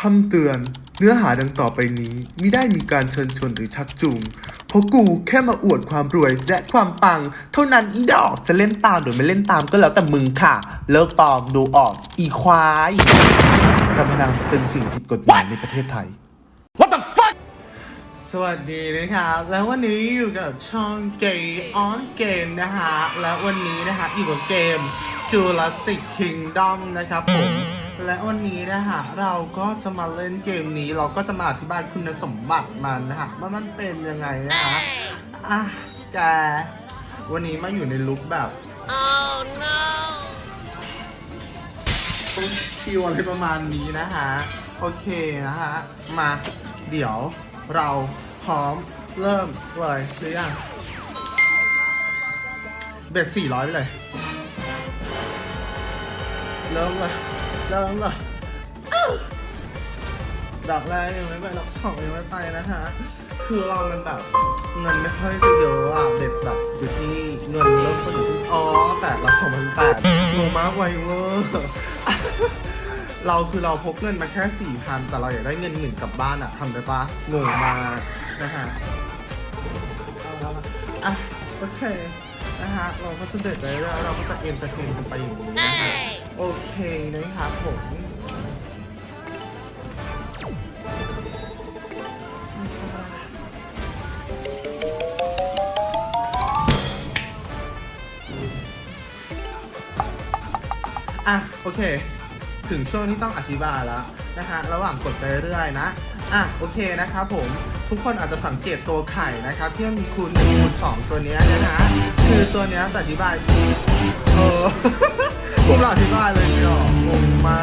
คำเตือน เนื้อหาดังต่อไปนี้มิได้มีการเชิญชวนหรือชักจูง เพราะกูแค่มาอวดความรวยและความปัง เท่านั้นอีดอกจะเล่นตามหรือไม่เล่นตามก็แล้วแต่มึงค่ะ เลิกปลอมดูออกอีควายการพนันเป็นสิ่งผิดกฎหมายในประเทศไทย What the fuck สวัสดีนะครับ แล้ววันนี้อยู่กับช่องเกย์ออนเกมนะฮะ และวันนี้นะฮะอยู่กับเกม Jurassic Kingdom นะครับผม และวันนี้นะฮะเราก็จะมาเล่นเกมนี้เราก็จะมาอธิบายคุณสมบัติมันนะฮะว่ามันเป็นยังไงนะฮะอะแกวันนี้มาอยู่ในลุคแบบคิวอะไรประมาณนี้นะฮะโอเคนะฮะมาเดี๋ยวเราพร้อมเริ่มเลยหรือยังเบ็ดสี่ร้อยไปเลย เริ่มเลย เริ่มเลยอ้าวดอกแรกยังไม่ไปดอกสองยังไม่ไปนะฮะ คือเรามันแบบเงินไม่ค่อยจะเยอะอะเบ็ดแบบอยู่ที่เงินเริ่มต้นอยู่ที่อ๋อแต่ละสองพันแปดงงมากไวเวอร์เราคือเราพกเงินมาแค่สี่พันแต่เราอยากได้เงินหนึ่งกลับบ้านอะทำได้ปะงงมากนะฮะเอาละอะโอเคนะฮะเราก็จะเด็ดไปแล้วเราก็จะเอ็นเตอร์เทนกันไปอย่างนี้นะฮะ โอเคนะครับผมอะโอเค ถึงช่วงที่ต้องอธิบายแล้วนะฮะระหว่างกดไปเรื่อยนะ อะโอเคนะครับผม ทุกคนอาจจะสังเกตตัวไข่นะครับที่มันมีคูณหนึ่งคูณสองตัวนี้นะฮะคือตัวนี้จะอธิบายเออผมอธิบายเลยพี่ดอกงงมา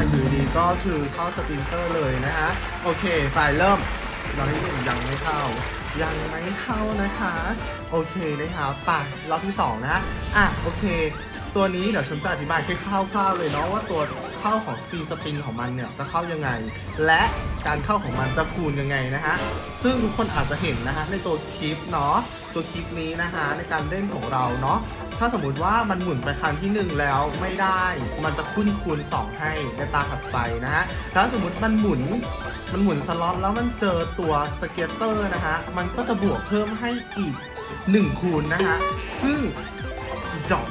กอยู่ดีก็คือเข้าสปรินเตอร์เลยนะฮะโอเคไฟเริ่มตอนนี้ยังไม่เข้า ยังไม่เข้านะคะ โอเคนะครับไปรอบที่สองนะฮะอะโอเค ตัวนี้เดี๋ยวฉันจะอธิบายแค่คร่าวๆเลยเนาะว่าตัว เข้าของสปีสปริงของมันเนี่ยจะเข้ายังไง และการเข้าของมันจะคูณยังไงนะฮะซึ่งทุกคนอาจจะเห็นนะฮะในตัวคลิปเนาะตัวคลิปนี้นะฮะในการเล่นของเราเนาะถ้าสมมุติว่ามันหมุนไปครั้งที่หนึ่งแล้วไม่ได้ มันจะขึ้นคูณสองให้ในตาถัดไปนะฮะถ้าสมมติมันหมุนมันหมุนสล็อตแล้วมันเจอตัวสเก็ตเตอร์นะฮะมันก็จะบวกเพิ่มให้อีก 1 คูณนะฮะซึ่งดอก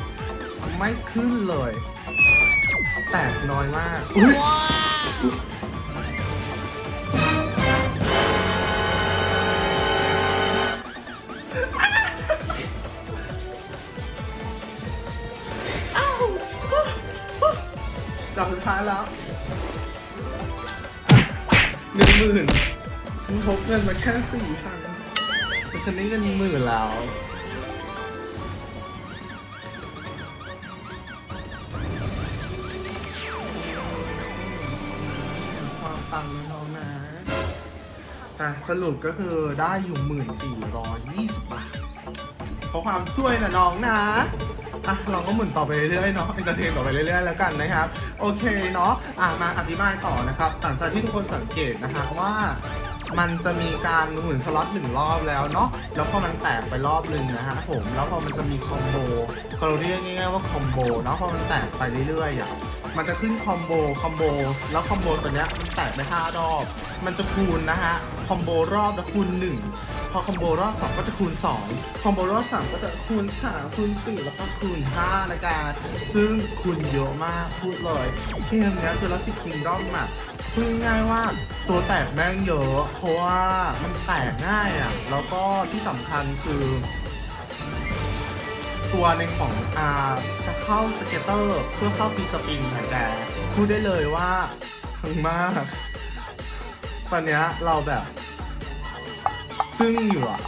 ไม่ขึ้นเลย แตกน้อยมากอุ๊ยอ้าวดอกสุดท้ายแล้วหนึ่งหมื่นฉันพกเงินมาแค่สี่พันแต่ฉันได้เงินหมื่นแล้วังค์น้องนะแต่สรุปก็คือได้อยู่หมื่นสี่ร้อยยี่สิบบาทเพราะความช่วยนะน้องนะอะเราก็หมุนต่อไปเรื่อยๆเนาะเอนเตอร์เทนต่อไปเรื่อยๆแล้วกันนะครับ โอเคเนาะอะมาอธิบายต่อนะครับ หลังจากที่ทุกคนสังเกตนะฮะว่ามันจะมีการหมุนสล็อตหนึ่งรอบแล้วเนาะ แล้วพอมันแตกไปรอบหนึ่งนะฮะผม แล้วพอมันจะมีคอมโบเราเรียกง่ายๆว่าคอมโบเนาะ พอมันแตกไปเรื่อยๆอะ มันจะขึ้นคอมโบ คอมโบ แล้วคอมโบตัวเนี้ยมันแตกไปห้ารอบ มันจะคูณนะฮะ คอมโบรอบจะคูณหนึ่ง พอคอมโบรอบสองก็จะคูณสองคอมโบรอบสามก็จะคูณสามคูณสี่แล้วก็คูณห้านะการซึ่งคูณเยอะมากพูดเลยเกมเนี้ยคือลัสซิคิงดอมอะพูดง่ายว่าตัวแตกแม่งเยอะ เพราะว่ามันแตกง่ายอะแล้วก็ที่สำคัญคือ ตัวในของอาจะเข้าสเก็ตเตอร์เพื่อเข้าฟีสปริงนะแต่พูดได้เลยว่าพังมาก ตอนเนี้ยเราแบบซึ่งอยู่อะ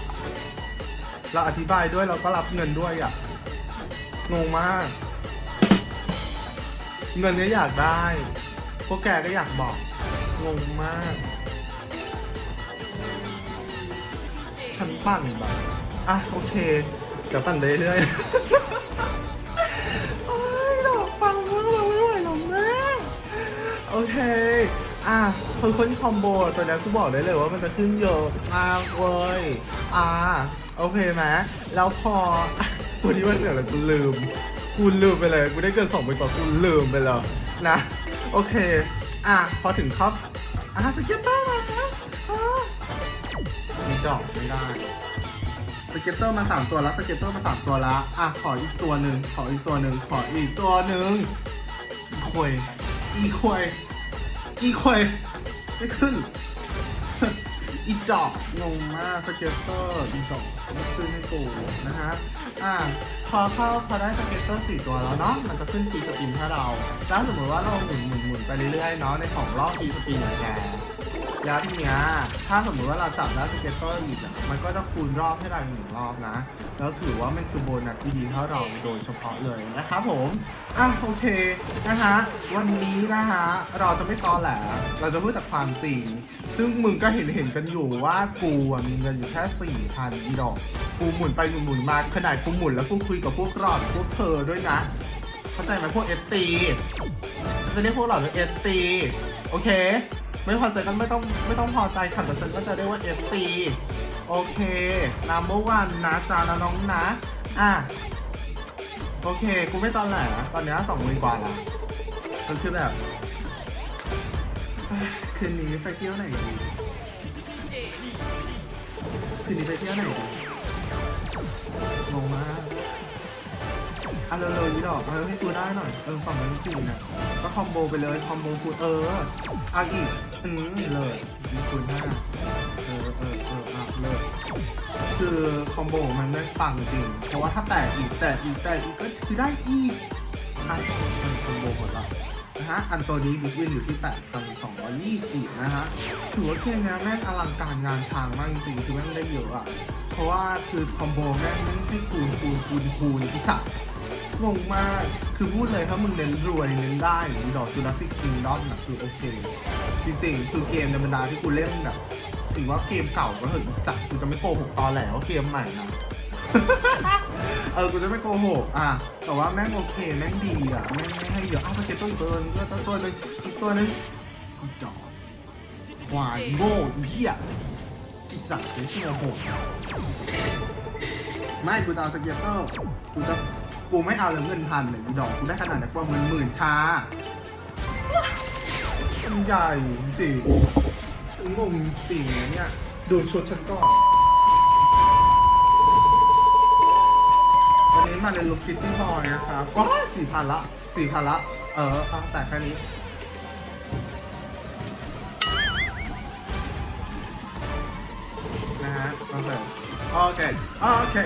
เราอธิบายด้วยเราก็รับเงินด้วยอะงงมาก เงินก็อยากได้ พวกแกก็อยากบอกงงมากฉันปั่นแบบอะโอเค เดี๋ยวปั่นเรื่อยๆโอ้ยดอกฟังมากเราไม่ไหวหรอกแม่โอเค อะคนค้นคอมโบตัวนี้กูบอกได้เลยว่ามันจะขึ้นเยอะมากเว้ยอะโอเคไหมแล้วพออะตัวที่มันเหลือแล้วกูลืมกูลืมไปเลยกูได้เกินสองไปต่อกูลืมไปแล้วนะ โอเค อะพอถึงท็อปอะสเก็ตเตอร์มาแล้วอะมีดอกไม่ได้ สเก็ตเตอร์มาสามตัวแล้วสเก็ตเตอร์มาสามตัวแล้วอะขออีกตัวหนึ่งขออีกตัวหนึ่งขออีกตัวหนึ่งอีควยอีควยอีควยไม่ขึ้นอีจอกงงมากสเก็ตเตอร์อีจอกไม่ขึ้นให้กูนะฮะอะพอเข้าพอได้สเก็ตเตอร์สี่ตัวแล้วเนาะมันจะขึ้นฟีสปินให้เราแล้วสมมติว่าเราหมุนหมุนหมุนไปเรื่อยๆเนาะในของรอบฟีสปินอย่างแก แล้วทีเนี้ยถ้าสมมติว่าเราจับแล้วสเก็ตเตอร์อีกอะมันก็จะคูณรอบให้เราอีกหนึ่งรอบนะ แล้วถือว่ามันคือโบนัสที่ดีเท่าเราโดยเฉพาะเลยนะครับผมอะโอเคนะคะวันนี้นะคะเราจะไม่ตอแหลเราจะพูดจากความจริง ซึ่งมึงก็เห็นเห็นกันอยู่ว่ากูอะมีเงินอยู่แค่สี่พันอีดอกกูหมุนไปหมุนมาขนาดกูหมุนแล้วกูคุยกับพวกรอดพวกเธอด้วยนะเข้าใจไหมพวกเอสตีจะเรียกพวกเราว่าเอสตีโอเค ไม่พอใจก็ไม่ต้องไม่ต้องพอใจค่ะแต่ฉันก็จะเรียกว่าเอสตีโอเค number one นนะจานะน้องนะ อะ โอเค กูไม่ตอนแหลตอนนี้สองหมื่นกว่าละมันคือแบบคืนนี้ไปเที่ยวไหนดีคืนนี้ไปเที่ยวไหนดีงงมาก อะเร็วๆยี่ดอกเออให้กูได้หน่อย เออฝั่งนั้นคูนะก็คอมโบไปเลย คอมโบคูเออเอาอีกอืมเลยมีคูณห้าเออเออเอออะเลย คือคอมโบมันไม่ปังจริง เพราะว่าถ้าแตกอีกแตกอีกแตกอีกก็คือได้อีกอะมันคอมโบหมดล้วนะฮะ อันตัวนี้บิวกินอยู่ที่แปดพันสองร้อยยี่สิบนะฮะ ถือว่าเครื่องนี้แม่งอลังการงานทางมากจริงๆคือแม่งได้เยอะอะ เพราะว่าคือคอมโบแม่งไม่ให้คูณคูณคูณคูณที่สัต งงมาก คือพูดเลยถ้ามึงเน้นรวยเน้นได้หรือดอกจูราสสิกคิงดอมน่ะคือโอเค จริงๆ คือเกมในบรรดาที่กูเล่นแบบถือว่าเกมเก่าก็เถอะจัดกูจะไม่โกหกตอนแหล้วาเกมใหม่นะเออ กูจะไม่โกหก อะ แต่ว่าแม่งโอเค แม่งดีอะ แม่งไม่ให้เยอะอ้าวมาเก็ตตัวอีกตัวนึงก็ตัวนึงอีกตัวนึงกูจอดควายโง่เหี้ยกิจัดเสียโหดไม่ กูจะเอาสเก็ตเตอร์ กูจะ กูไม่เอาเลยเงินพันเลยอีดอกกูได้ขนาดไหนกว่าเงินหมื่นชามันใหญ่จริงถึงงงจริงนะเนี่ย ดูชุดฉันก่อนวันนี้มาในลุคคิตตี้บอยนะครับก็สี่พันละสี่พันละ เออเอาแต่แค่นี้นะฮะโอเคโอเคโอเค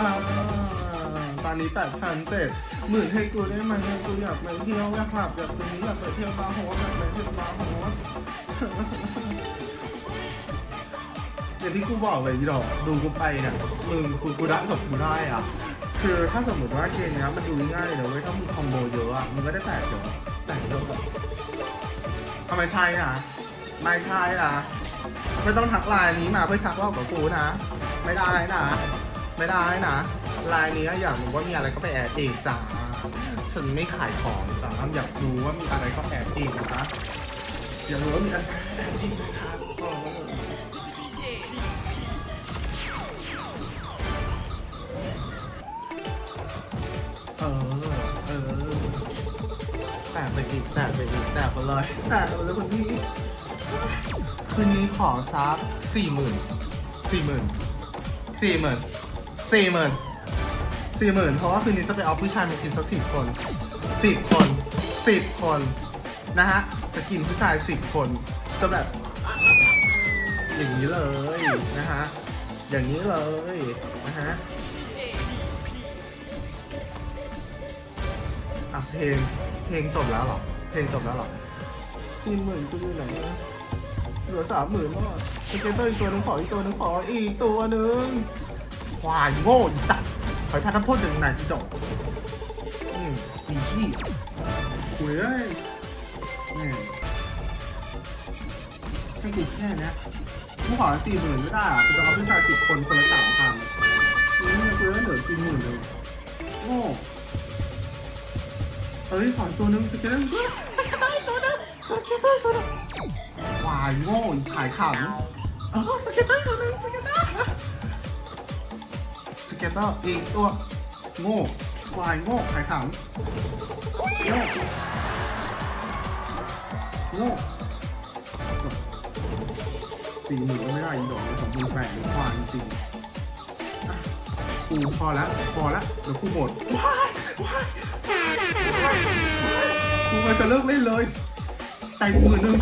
อ่าตอนนี้แปดพันเจ็ดหมื่นให้กูได้ไหมกูอยากไปเที่ยวอยากขับอยากตรงนี้อยากไปเที่ยวบาร์โฮสอยากไปเที่ยวบาร์โฮสอย่างที่กูบอกเลยดอกดูกูไปเนี่ยมึงกูกูได้กับกูได้อะ คือถ้าสมมติว่าเกมเนี้ยมันดูง่ายเลยเว้ยถ้ามึงคอมโบเยอะอะมึงก็ได้แตกเยอะแตกเยอะแบบทำไมใช่อะไม่ใช่อะ ไม่ต้องทักไลน์นี้มาเพื่อทักว่ากับกูนะ ไม่ได้นะ ไม่ได้นะไลน์นี้อยากรู้ว่ามีอะไรก็ไปแอดเองจ้าฉันไม่ขายของจ้าอยากรู้ว่ามีอะไรก็แอดเองนะคะอยากรู้ว่ามีอะไรแอดเองนะคะเออเออแตกไปอีกแตกไปอีกแตกไปเลยแตกไปเลยคุณพี่ คืนนี้ขอซับสี่หมื่นสี่หมื่นสี่หมื่นสี่หมื่นสี่หมื่นเพราะว่าคืนนี้จะไปเอาผู้ชายมากินสักสิบคนสิบคนสิบคนนะฮะจะกินผู้ชายสิบคนจะแบบ อย่างนี้เลยนะฮะอย่างนี้เลยนะฮะอะเพลงเพลงจบแล้วหรอเพลงจบแล้วหรอสี่หมื่นกูอยู่ไหนอะ เหลือสามหมื่นแล้วอะสเกตเตอร์อีกตัวหนึงขออีกตัวหนึงขออีกตัวหนึงควายโง่อีสัตว์ขอให้ท่านโทษหนึ่งนายที่จบอืมอีขี้คุยเลยแม่ให้กูแค่เนี้ยกูขอสี่หมื่นไม่ได้อะกูจะเอาผู้ชายสิบคนคนละสามพันนี่ไงกูได้เหลือสี่หมื่นเลยโง่เอ้ยขอตัวหนึงสเกตเตอร์ วหนึงสเก็ตเตอร์ตัวหนึงควายโง่ขายขำเออสเก็ตเตอร์ตัวหนึงสเก็ตเตอร์สเก็เกเตอร์อีกตัวโง่ควายโง่ไข่ถังโง่โง่สีหมื่นก็ไม่ได้อีดอกสองมื่นแปดควายจริงอะกูพอแล้วพอแล้วเดี๋ยวกูหมดว้ายว้ายว้ายกูก็จะเลิกเล่นเลย แต่งหมื่นหนึ่ง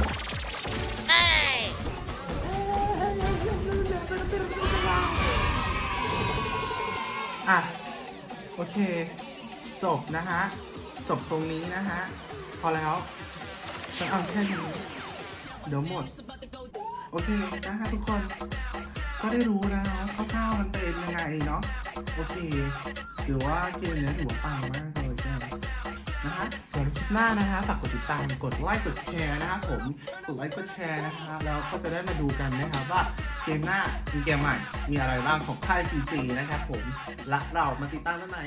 อะ โอเค จบนะฮะ จบตรงนี้นะฮะ พอแล้วฉันเอาแค่นี้เดี๋ยวหมด โอเคนะฮะทุกคน ก็ได้รู้นะคร่าวๆมันเป็นยังไงเนาะ โอเค ถือว่าเกมเนี้ยถือว่าปังมากเลยแก นะฮะส่วนคลิปหน้านะคะฝากกดติดตามกดไลค์กดแชร์นะครับผมกดไลค์กดแชร์นะครับแล้วก็จะได้มาดูกันนะครับว่าเกมหน้ามีเกมใหม่มีอะไรบ้างของค่าย PG นะครับผมและเรามาติดตามกันใหม่